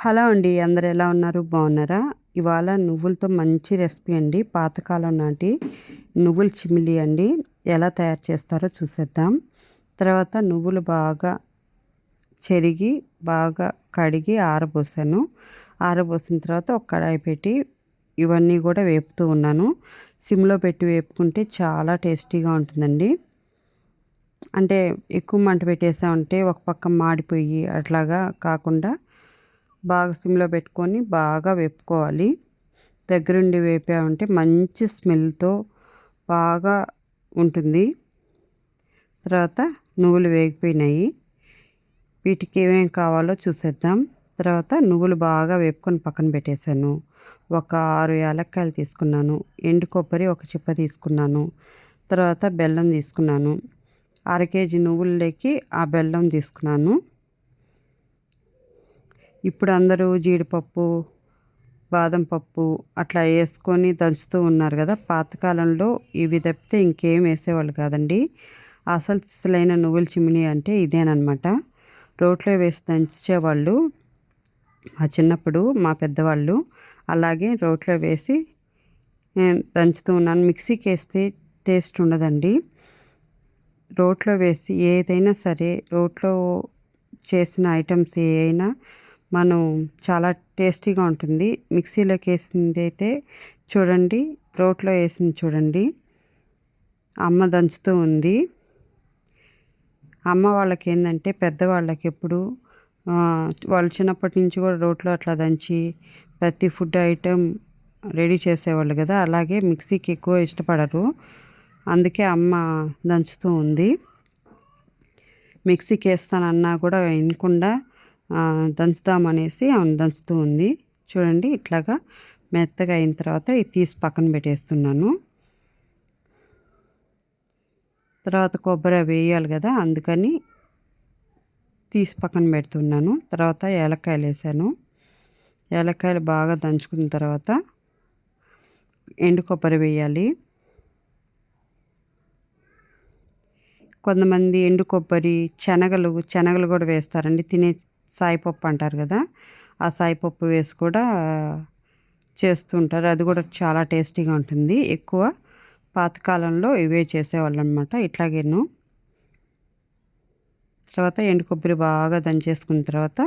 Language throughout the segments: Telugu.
హలో అండి అందరు ఎలా ఉన్నారు? బాగున్నారా? ఇవాళ నువ్వులతో మంచి రెసిపీ అండి. పాతకాలం నాటి నువ్వుల చిమిలి అండి. ఎలా తయారు చేస్తారో చూసేద్దాం. తర్వాత నువ్వులు బాగా చెరిగి బాగా కడిగి ఆరబోసాను. ఆరబోసిన తర్వాత ఒక కడాయి పెట్టి ఇవన్నీ కూడా వేపుతూ ఉన్నాను. సిమ్లో పెట్టి వేపుకుంటే చాలా టేస్టీగా ఉంటుందండి. అంటే ఎక్కువ మంట పెట్టేసామంటే ఒక పక్క మాడిపోయి అట్లాగా కాకుండా బాగా సిమ్లో పెట్టుకొని బాగా వేపుకోవాలి. దగ్గరుండి వేపామంటే మంచి స్మెల్తో బాగా ఉంటుంది. తర్వాత నువ్వులు వేగిపోయినాయి. వీటికి ఏమేమి కావాలో చూసేద్దాం. తర్వాత నువ్వులు బాగా వేపుకొని పక్కన పెట్టేశాను. ఒక ఆరు యాలక్కాయలు తీసుకున్నాను. ఎండు కొబ్బరి ఒక చిప్ప తీసుకున్నాను. తర్వాత బెల్లం తీసుకున్నాను. అర కేజీ నువ్వులకి ఆ బెల్లం తీసుకున్నాను. ఇప్పుడు అందరూ జీడిపప్పు బాదం పప్పు అట్లా వేసుకొని దంచుతూ ఉన్నారు కదా. పాతకాలంలో ఇవి తప్పితే ఇంకేం వేసేవాళ్ళు కాదండి. అసలు అసలైన నువ్వుల చిమిని అంటే ఇదేనమాట రోట్లో వేసి దంచేవాళ్ళు మా చిన్నప్పుడు మా పెద్దవాళ్ళు. అలాగే రోట్లో వేసి దంచుతూ ఉన్నాను. మిక్సీకి వేస్తే టేస్ట్ ఉండదండి. రోట్లో వేసి ఏదైనా సరే రోట్లో చేసిన ఐటమ్స్ ఏ అయినా మనం చాలా టేస్టీగా ఉంటుంది. మిక్సీలోకి వేసింది అయితే చూడండి రోట్లో వేసింది చూడండి. అమ్మ దంచుతూ ఉంది. అమ్మ వాళ్ళకి ఏంటంటే పెద్దవాళ్ళకి ఎప్పుడు వాళ్ళు చిన్నప్పటి నుంచి కూడా రోట్లో అట్లా దంచి ప్రతి ఫుడ్ ఐటెం రెడీ చేసేవాళ్ళు కదా అలాగే మిక్సీకి ఎక్కువ ఇష్టపడరు. అందుకే అమ్మ దంచుతూ ఉంది. మిక్సీకి వేస్తానన్నా కూడా వినకుండా దంచుదామనేసి ఆమె దంచుతూ ఉంది. చూడండి ఇట్లాగా మెత్తగా అయిన తర్వాత ఇది తీసి పక్కన పెట్టేస్తున్నాను. తర్వాత కొబ్బరి వేయాలి కదా అందుకని తీసి పక్కన పెడుతున్నాను. తర్వాత ఏలక్కాయలు వేసాను. ఏలక్కాయలు బాగా దంచుకున్న తర్వాత ఎండు కొబ్బరి వేయాలి. కొంతమంది ఎండు కొబ్బరి శనగలు శనగలు కూడా వేస్తారండి తినే సాయిపప్పు అంటారు కదా ఆ సాయిపప్పు వేసి కూడా చేస్తుంటారు. అది కూడా చాలా టేస్టీగా ఉంటుంది. ఎక్కువ పాతకాలంలో ఇవే చేసేవాళ్ళు అనమాట ఇట్లాగేను. తర్వాత ఎండు కొబ్బరి బాగా దంచేసుకున్న తర్వాత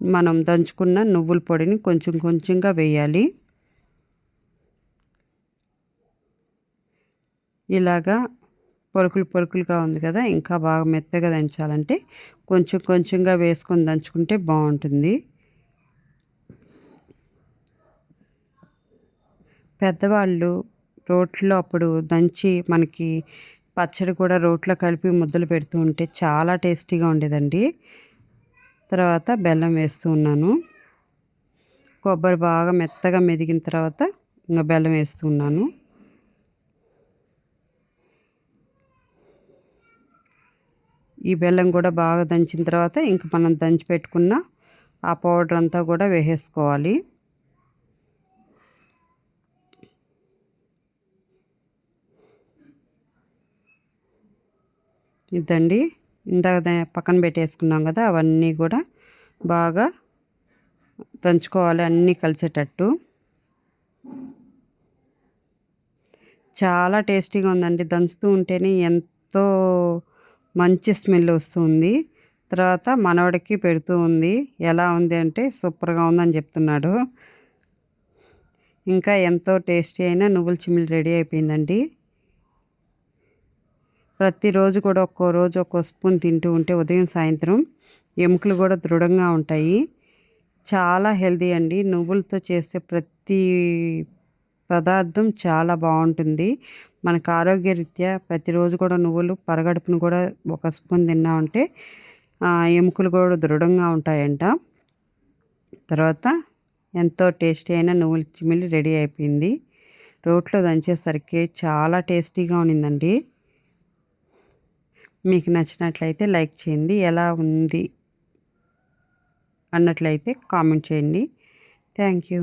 మనం దంచుకున్న నువ్వుల పొడిని కొంచెం కొంచెంగా వేయాలి. ఇలాగా పొరుకులు పొరుకులుగా ఉంది కదా ఇంకా బాగా మెత్తగా దంచాలంటే కొంచెం కొంచెంగా వేసుకొని దంచుకుంటే బాగుంటుంది. పెద్దవాళ్ళు రోట్లో అప్పుడు దంచి మనకి పచ్చడి కూడా రోట్లో కలిపి ముద్దలు పెడుతూ ఉంటే చాలా టేస్టీగా ఉండేదండి. తర్వాత బెల్లం వేస్తూ ఉన్నాను. కొబ్బరి బాగా మెత్తగా మెదిగిన తర్వాత ఇంకా బెల్లం వేస్తున్నాను ఈ బెల్లం కూడా బాగా దంచిన తర్వాత ఇంక మనం దంచి పెట్టుకున్న ఆ పౌడర్ అంతా కూడా వేసేసుకోవాలి. ఇదండి. ఇందాక పక్కన పెట్టేసుకున్నాం కదా అవన్నీ కూడా బాగా దంచుకోవాలి అన్నీ కలిసేటట్టు. చాలా టేస్టీగా ఉందండి. దంచుతూ ఉంటేనే ఎంతో మంచి స్మెల్ వస్తుంది. తర్వాత మనవడికి పెడుతూ ఉంది. ఎలా ఉంది అంటే సూపర్గా ఉందని చెప్తున్నాడు. ఇంకా ఎంతో టేస్టీ అయిన నువ్వుల చిమ్మిలి రెడీ అయిపోయిందండి. ప్రతిరోజు కూడా ఒక్కో రోజు ఒక్కో స్పూన్ తింటూ ఉంటే ఉదయం సాయంత్రం ఎముకలు కూడా దృఢంగా ఉంటాయి. చాలా హెల్దీ అండి. నువ్వులతో చేసే ప్రతి పదార్థం చాలా బాగుంటుంది. మనకు ఆరోగ్యరీత్యా ప్రతిరోజు కూడా నువ్వులు పరగడుపును కూడా ఒక స్పూన్ తిన్నామంటే ఎముకలు కూడా దృఢంగా ఉంటాయంట. తర్వాత ఎంతో టేస్టీ అయిన నువ్వుల చిమ్మిలి రెడీ అయిపోయింది. రోట్లో దంచేసరికి చాలా టేస్టీగా ఉన్నిందండి. మీకు నచ్చినట్లయితే లైక్ చేయండి. ఎలా ఉంది అన్నట్లయితే కామెంట్ చేయండి. Thank you.